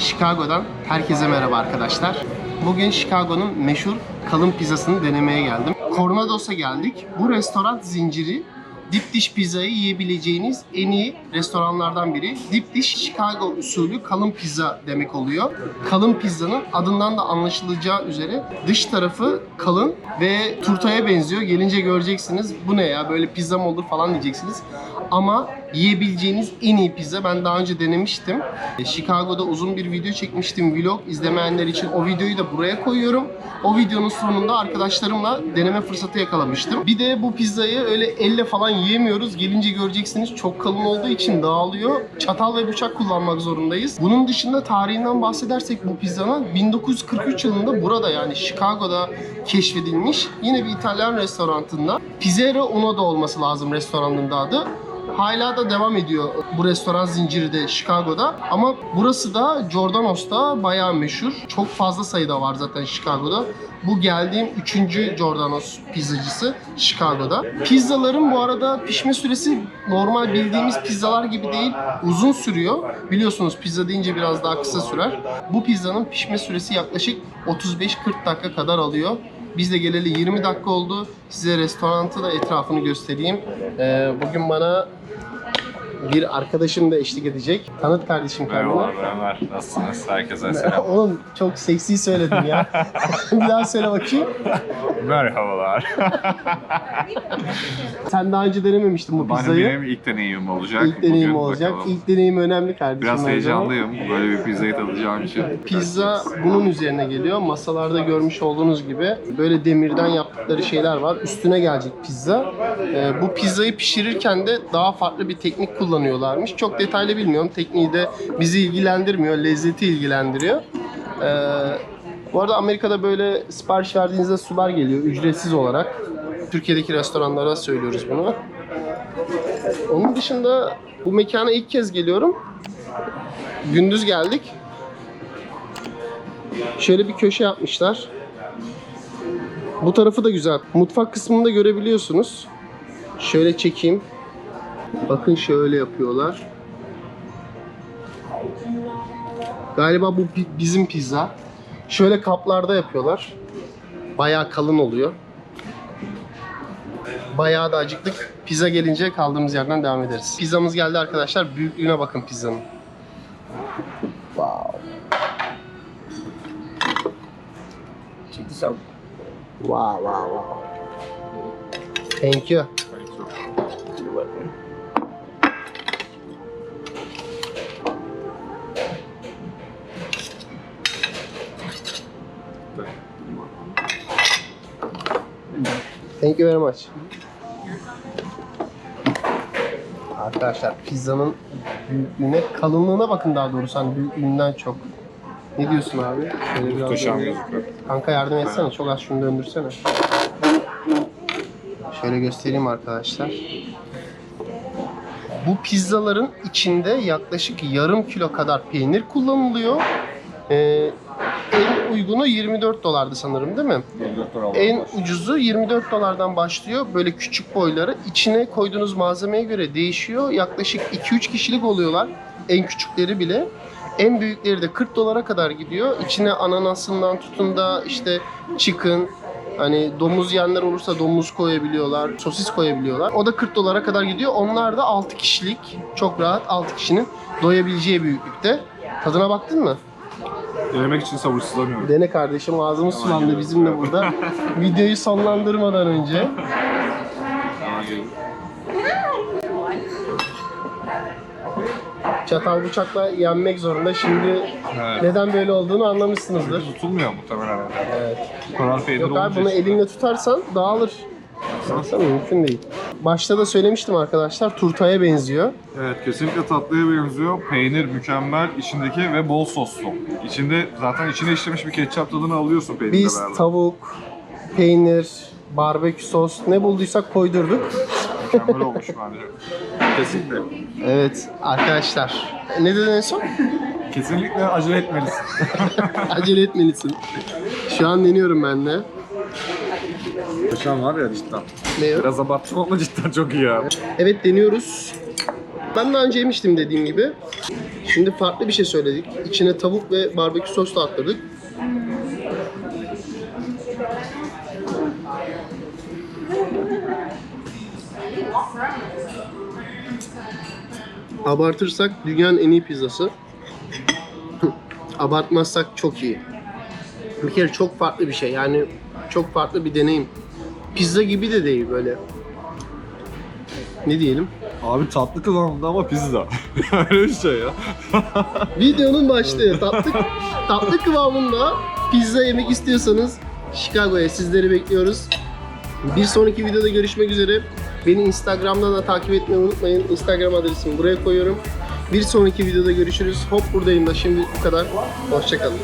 Chicago'dan herkese merhaba arkadaşlar. Bugün Chicago'nun meşhur kalın pizzasını denemeye geldim. Coronados'a geldik. Bu restoran zinciri dip dish pizzayı yiyebileceğiniz en iyi restoranlardan biri. Dip dish Chicago usulü kalın pizza demek oluyor. Kalın pizzanın adından da anlaşılacağı üzere dış tarafı kalın ve turtaya benziyor. Gelince göreceksiniz bu ne ya böyle pizza mı olur falan diyeceksiniz. Ama yiyebileceğiniz en iyi pizza. Ben daha önce denemiştim. E, Chicago'da uzun bir video çekmiştim vlog. İzlemeyenler için o videoyu da buraya koyuyorum. O videonun sonunda arkadaşlarımla deneme fırsatı yakalamıştım. Bir de bu pizzayı öyle elle falan yiyemiyoruz. Gelince göreceksiniz çok kalın olduğu için dağılıyor. Çatal ve bıçak kullanmak zorundayız. Bunun dışında tarihinden bahsedersek bu pizzanın 1943 yılında burada yani Chicago'da keşfedilmiş. Yine bir İtalyan restoranında. Pizzera Uno'da olması lazım restoranın da adı. Hala da devam ediyor bu restoran zinciri de Chicago'da. Ama burası da Giordano's'ta bayağı meşhur. Çok fazla sayıda var zaten Chicago'da. Bu geldiğim üçüncü Giordano's pizzacısı Chicago'da. Pizzaların bu arada pişme süresi normal bildiğimiz pizzalar gibi değil. Uzun sürüyor. Biliyorsunuz pizza deyince biraz daha kısa sürer. Bu pizzanın pişme süresi yaklaşık 35-40 dakika kadar alıyor. Biz de geleli 20 dakika oldu. Size restoranı da etrafını göstereyim. Ee, bugün bana bir arkadaşım da eşlik edecek. Tanıt kardeşim kendini. Merhaba Ömer. Nasılsınız? Herkese selam. Oğlum çok seksi söyledin ya. bir daha söyle bakayım. Merhabalar. Sen daha önce denememiştin bu pizzayı. benim ilk deneyimim olacak. İlk deneyim Bugün olacak. bakalım. İlk deneyim önemli kardeşim. Biraz zaman. heyecanlıyım böyle bir pizzayı tadacağım için. Pizza bunun üzerine geliyor. Masalarda görmüş olduğunuz gibi böyle demirden yaptıkları şeyler var. Üstüne gelecek pizza. Ee, bu pizzayı pişirirken de daha farklı bir teknik kullanıyorlarmış. Çok detaylı bilmiyorum. Tekniği de bizi ilgilendirmiyor. Lezzeti ilgilendiriyor. Ee, bu arada Amerika'da böyle sipariş verdiğinizde sular geliyor ücretsiz olarak. Türkiye'deki restoranlara söylüyoruz bunu. Onun dışında bu mekana ilk kez geliyorum. Gündüz geldik. Şöyle bir köşe yapmışlar. Bu tarafı da güzel. Mutfak kısmını da görebiliyorsunuz. Şöyle çekeyim. Bakın şöyle yapıyorlar. Galiba bu bi- bizim pizza. Şöyle kaplarda yapıyorlar. Bayağı kalın oluyor. Bayağı da acıktık. Pizza gelince kaldığımız yerden devam ederiz. Pizzamız geldi arkadaşlar. Büyüklüğüne bakın pizzanın. Wow. Check this out. Wow, wow, wow. Thank you. You're welcome. Thank you very much. Arkadaşlar pizzanın büyüklüğüne, kalınlığına bakın daha doğrusu hani büyüklüğünden çok. Ne diyorsun abi? Şöyle biraz Muhteşem döndür. gözüküyor. Kanka yardım etsene. Çok az şunu döndürsene. Şöyle göstereyim arkadaşlar. Bu pizzaların içinde yaklaşık yarım kilo kadar peynir kullanılıyor. Ee, uygunu 24 dolardı sanırım değil mi? En ucuzu 24 dolardan başlıyor. Böyle küçük boyları. İçine koyduğunuz malzemeye göre değişiyor. Yaklaşık 2-3 kişilik oluyorlar. En küçükleri bile. En büyükleri de 40 dolara kadar gidiyor. İçine ananasından tutun da işte chicken, hani domuz yiyenler olursa domuz koyabiliyorlar, sosis koyabiliyorlar. O da 40 dolara kadar gidiyor. Onlar da 6 kişilik, çok rahat 6 kişinin doyabileceği büyüklükte. Tadına baktın mı? Denemek için sabırsızlanıyorum. Dene kardeşim ağzımız sulandı bizimle burada. Videoyu sonlandırmadan önce. Ama gelin. Çatal bıçakla yenmek zorunda. Şimdi Evet. neden böyle olduğunu anlamışsınızdır. Tutulmuyor muhtemelen. Evet. Bu kadar Yok abi olunca bunu işte. elinle tutarsan dağılır. Baksana mümkün değil. Başta da söylemiştim arkadaşlar turtaya benziyor. Evet kesinlikle tatlıya benziyor. Peynir mükemmel içindeki ve bol soslu. İçinde zaten içine işlemiş bir ketçap tadını alıyorsun peynirle Biz beraber. tavuk, peynir, barbekü sos ne bulduysak koydurduk. Mükemmel olmuş bence. Kesinlikle. Evet arkadaşlar. Ne dedin en son? Kesinlikle acele etmelisin. Acele etmelisin. Şu an deniyorum ben de. Muhteşem var ya cidden. Ne o? Biraz abarttım ama cidden çok iyi ya. Evet deniyoruz. Ben daha önce yemiştim dediğim gibi. Şimdi farklı bir şey söyledik. İçine tavuk ve barbekü sos da atladık. Abartırsak dünyanın en iyi pizzası. Abartmazsak çok iyi. Bir kere çok farklı bir şey. Yani çok farklı bir deneyim. Pizza gibi de değil böyle. Ne diyelim? Abi tatlı kıvamında ama pizza. Öyle bir şey ya. Videonun başlığı tatlı tatlı kıvamında pizza yemek istiyorsanız Chicago'ya sizleri bekliyoruz. Bir sonraki videoda görüşmek üzere. Beni Instagram'dan da takip etmeyi unutmayın. Instagram adresimi buraya koyuyorum. Bir sonraki videoda görüşürüz. Hop buradayım da şimdi bu kadar. Hoşçakalın.